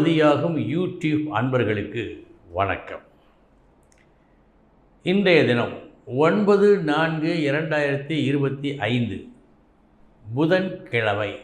மதியாகும் YouTube அன்பர்களுக்கு வணக்கம். இன்றைய தினம் ஒன்பது நான்கு இரண்டாயிரத்தி இருபத்தி ஐந்து புதன்கிழமை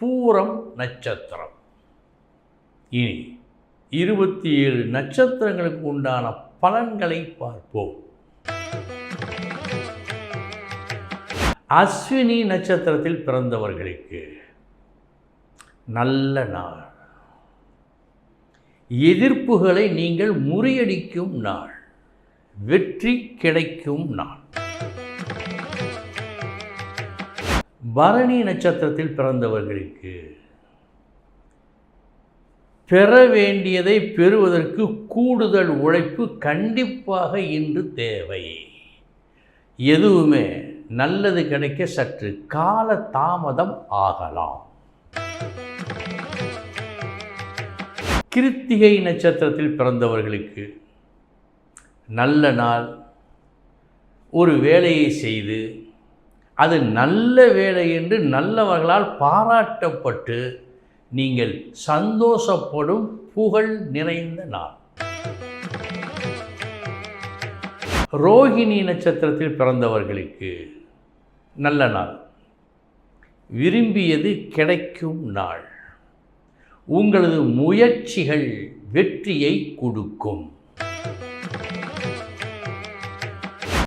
பூரம் நட்சத்திரம். இனி இருபத்தி ஏழு நட்சத்திரங்களுக்கு உண்டான பலன்களை பார்ப்போம். அஸ்வினி நட்சத்திரத்தில் பிறந்தவர்களுக்கு நல்ல நாள். எதிர்ப்புகளை நீங்கள் முறியடிக்கும் நாள். வெற்றி கிடைக்கும் நாள். பரணி நட்சத்திரத்தில் பிறந்தவர்களுக்கு பெற வேண்டியதை பெறுவதற்கு கூடுதல் உழைப்பு கண்டிப்பாக இன்று தேவை. எதுவுமே நல்லது கிடைக்க சற்று கால தாமதம் ஆகலாம். கிருத்திகை நட்சத்திரத்தில் பிறந்தவர்களுக்கு நல்ல நாள் ஒரு வேலையை செய்து அது நல்ல வேலை என்று நல்லவர்களால் பாராட்டப்பட்டு நீங்கள் சந்தோஷப்படும் புகழ் நிறைந்த நாள். ரோகிணி நட்சத்திரத்தில் பிறந்தவர்களுக்கு நல்ல நாள். விரும்பியது கிடைக்கும் நாள். உங்களது முயற்சிகள் வெற்றியை கொடுக்கும்.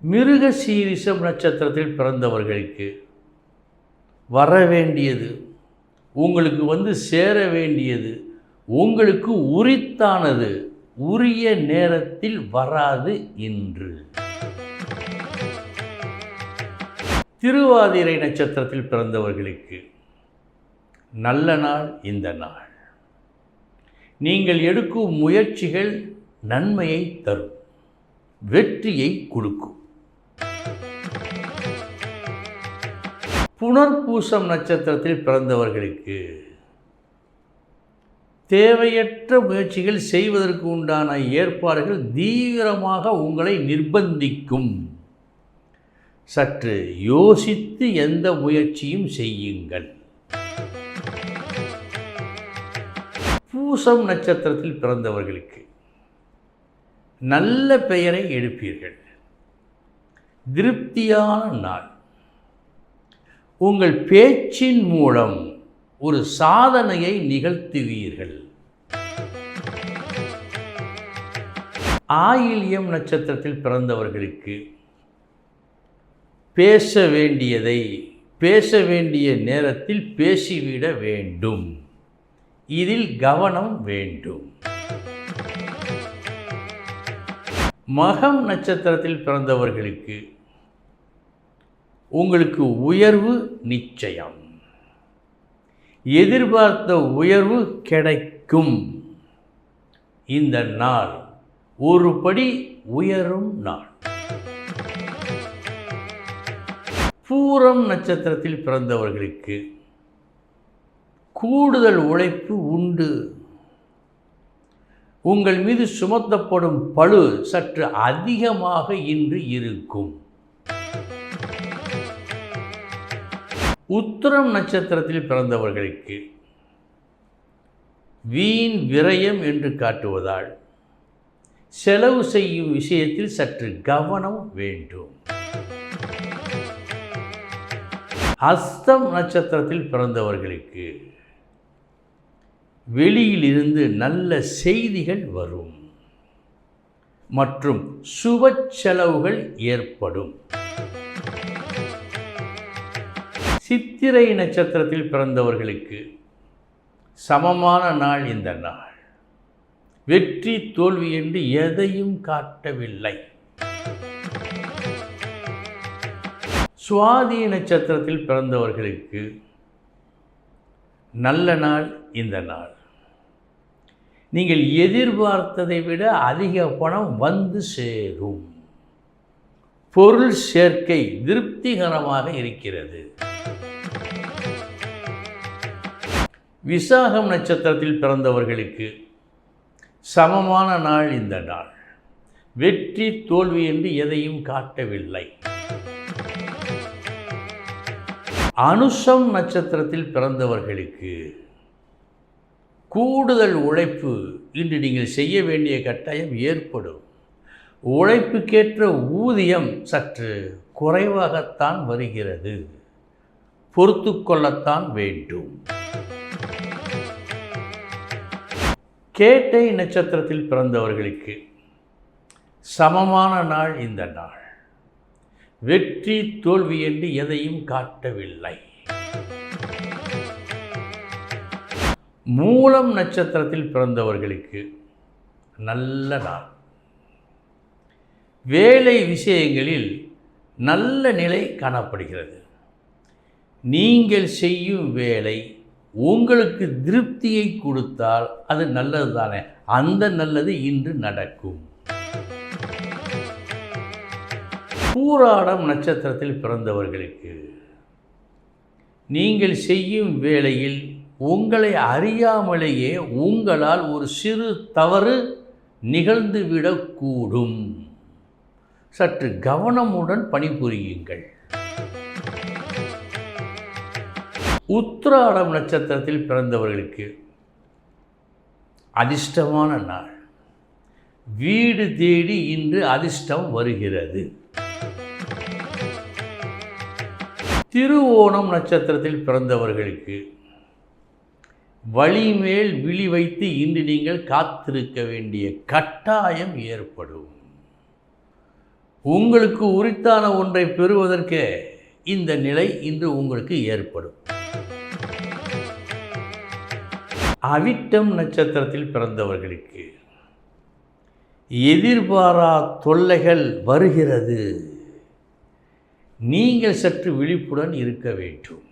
மிருக சீரிசம் நட்சத்திரத்தில் பிறந்தவர்களுக்கு வர வேண்டியது உங்களுக்கு வந்து சேர வேண்டியது உங்களுக்கு உரித்தானது உரிய நேரத்தில் வராது இன்று. திருவாதிரை நட்சத்திரத்தில் பிறந்தவர்களுக்கு நல்ல நாள் இந்த நாள். நீங்கள் எடுக்கும் முயற்சிகள் நன்மையை தரும் வெற்றியை கொடுக்கும். புனர்பூசம் நட்சத்திரத்தில் பிறந்தவர்களுக்கு தேவையற்ற முயற்சிகள் செய்வதற்கு உண்டான ஏற்பாடுகள் தீவிரமாக உங்களை நிர்பந்திக்கும். சற்று யோசித்து எந்த முயற்சியும் செய்யுங்கள். பூசம் நட்சத்திரத்தில் பிறந்தவர்களுக்கு நல்ல பெயரை எடுப்பீர்கள். திருப்தியான நாள். உங்கள் பேச்சின் மூலம் ஒரு சாதனையை நிகழ்த்துவீர்கள். ஆயில்யம் நட்சத்திரத்தில் பிறந்தவர்களுக்கு பேச வேண்டியதை பேச வேண்டிய நேரத்தில் பேசிவிட வேண்டும். இதில் கவனம் வேண்டும். மகம் நட்சத்திரத்தில் பிறந்தவர்களுக்கு உங்களுக்கு உயர்வு நிச்சயம். எதிர்பார்த்த உயர்வு கிடைக்கும். இந்த நாள் ஒரு படி உயரும் நாள். பூரம் நட்சத்திரத்தில் பிறந்தவர்களுக்கு கூடுதல் உழைப்பு உண்டு. உங்கள் மீது சுமத்தப்படும் பழு சற்று அதிகமாக இன்று இருக்கும். உத்திரம் நட்சத்திரத்தில் பிறந்தவர்களுக்கு வீண் விரயம் என்று காட்டுவதால் செலவு செய்யும் விஷயத்தில் சற்று கவனம் வேண்டும். அஸ்தம் நட்சத்திரத்தில் பிறந்தவர்களுக்கு வெளியிலிருந்து நல்ல செய்திகள் வரும். மற்றும் சுப செலவுகள் ஏற்படும். சித்திரை நட்சத்திரத்தில் பிறந்தவர்களுக்கு சமமான நாள் இந்த நாள். வெற்றி தோல்வி என்று எதையும் காட்டவில்லை. சுவாதி நட்சத்திரத்தில் பிறந்தவர்களுக்கு நல்ல நாள் இந்த நாள். நீங்கள் எதிர்பார்த்ததை விட அதிக பணம் வந்து சேரும். பொருள் சேர்க்கை திருப்திகரமாக இருக்கிறது. விசாகம் நட்சத்திரத்தில் பிறந்தவர்களுக்கு சமமான நாள் இந்த நாள். வெற்றி தோல்வி என்று எதையும் காட்டவில்லை. அனுஷம் நட்சத்திரத்தில் பிறந்தவர்களுக்கு கூடுதல் உழைப்பு இன்று நீங்கள் செய்ய வேண்டிய கட்டாயம் ஏற்படும். உழைப்புக்கேற்ற ஊதியம் சற்று குறைவாகத்தான் வருகிறது. பொறுத்து கொள்ளத்தான் வேண்டும். கேட்டை நட்சத்திரத்தில் பிறந்தவர்களுக்கு சமமான நாள் இந்த நாள். வெற்றி தோல்வி என்று எதையும் காட்டவில்லை. மூலம் நட்சத்திரத்தில் பிறந்தவர்களுக்கு நல்ல நாள். வேலை விஷயங்களில் நல்ல நிலை காணப்படுகிறது. நீங்கள் செய்யும் வேலை உங்களுக்கு திருப்தியை கொடுத்தால் அது நல்லது தானே? அந்த நல்லது இன்று நடக்கும். பூராடம் நட்சத்திரத்தில் பிறந்தவர்களுக்கு நீங்கள் செய்யும் வேளையில் உங்களை அறியாமலேயே உங்களால் ஒரு சிறு தவறு நிகழ்ந்துவிடக்கூடும். சற்று கவனமுடன் பணிபுரியுங்கள். உத்திராடம் நட்சத்திரத்தில் பிறந்தவர்களுக்கு அதிர்ஷ்டமான நாள். வீடு தேடி இன்று அதிர்ஷ்டம் வருகிறது. திருவோணம் நட்சத்திரத்தில் பிறந்தவர்களுக்கு வழிமேல் விழி வைத்து இன்று நீங்கள் காத்திருக்க வேண்டிய கட்டாயம் ஏற்படும். உங்களுக்கு உரித்தான ஒன்றை பெறுவதற்கு இந்த நிலை இன்று உங்களுக்கு ஏற்படும். அவிட்டம் நட்சத்திரத்தில் பிறந்தவர்களுக்கு எதிர்பாரா தொல்லைகள் வருகிறது. நீங்கள் சற்று விழிப்புடன் இருக்க வேண்டும்.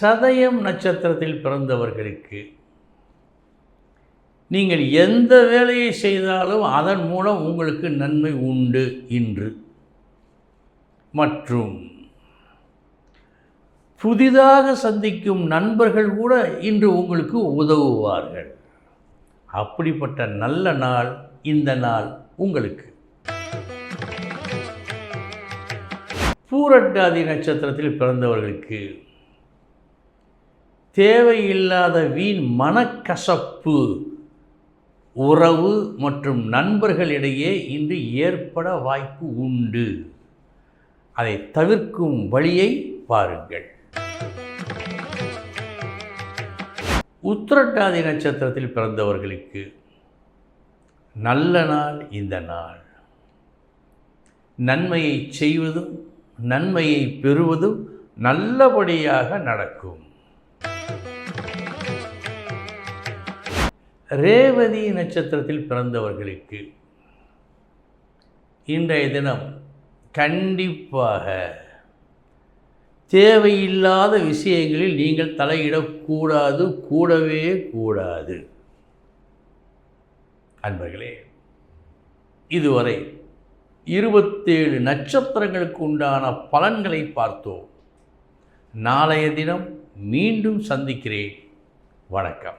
சதயம் நட்சத்திரத்தில் பிறந்தவர்களுக்கு நீங்கள் எந்த வேலையை செய்தாலும் அதன் மூலம் உங்களுக்கு நன்மை உண்டு இன்று. மற்றும் புதிதாக சந்திக்கும் நண்பர்கள் கூட இன்று உங்களுக்கு உதவுவார்கள். அப்படிப்பட்ட நல்ல நாள் இந்த நாள் உங்களுக்கு. பூரட்டாதி நட்சத்திரத்தில் பிறந்தவர்களுக்கு தேவையில்லாத வீண் மனக்கசப்பு உறவு மற்றும் நண்பர்களிடையே இன்று ஏற்பட வாய்ப்பு உண்டு. அதை தவிர்க்கும் வழியை பாருங்கள். உத்திரட்டாதி நட்சத்திரத்தில் பிறந்தவர்களுக்கு நல்ல நாள் இந்த நாள். நன்மையை செய்வதும் நன்மையை பெறுவதும் நல்லபடியாக நடக்கும். ரேவதி நட்சத்திரத்தில் பிறந்தவர்களுக்கு இன்றைய தினம் கண்டிப்பாக தேவையில்லாத விஷயங்களில் நீங்கள் தலையிடக்கூடாது கூடவே கூடாது. அன்பர்களே இதுவரை இருபத்தேழு நட்சத்திரங்களுக்கு உண்டான பலன்களை பார்த்தோம். நாளைய தினம் மீண்டும் சந்திக்கிறேன். வணக்கம்.